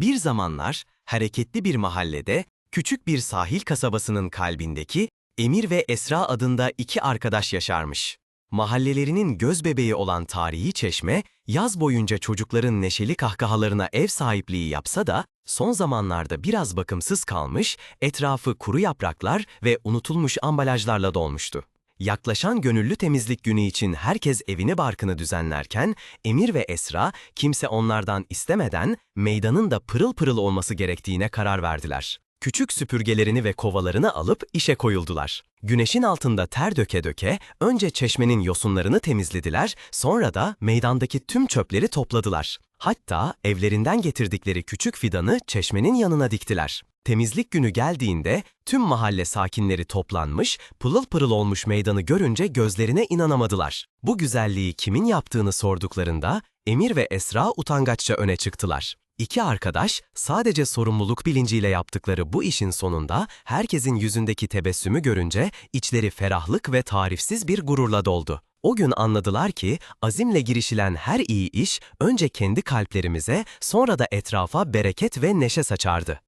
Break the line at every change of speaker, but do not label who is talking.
Bir zamanlar hareketli bir mahallede, küçük bir sahil kasabasının kalbindeki Emir ve Esra adında iki arkadaş yaşarmış. Mahallelerinin göz bebeği olan tarihi çeşme, yaz boyunca çocukların neşeli kahkahalarına ev sahipliği yapsa da, son zamanlarda biraz bakımsız kalmış, etrafı kuru yapraklar ve unutulmuş ambalajlarla dolmuştu. Yaklaşan gönüllü temizlik günü için herkes evini barkını düzenlerken, Emir ve Esra kimse onlardan istemeden meydanın da pırıl pırıl olması gerektiğine karar verdiler. Küçük süpürgelerini ve kovalarını alıp işe koyuldular. Güneşin altında ter döke döke önce çeşmenin yosunlarını temizlediler, sonra da meydandaki tüm çöpleri topladılar. Hatta evlerinden getirdikleri küçük fidanı çeşmenin yanına diktiler. Temizlik günü geldiğinde tüm mahalle sakinleri toplanmış, pırıl pırıl olmuş meydanı görünce gözlerine inanamadılar. Bu güzelliği kimin yaptığını sorduklarında Emir ve Esra utangaçça öne çıktılar. İki arkadaş sadece sorumluluk bilinciyle yaptıkları bu işin sonunda herkesin yüzündeki tebessümü görünce içleri ferahlık ve tarifsiz bir gururla doldu. O gün anladılar ki azimle girişilen her iyi iş önce kendi kalplerimize sonra da etrafa bereket ve neşe saçardı.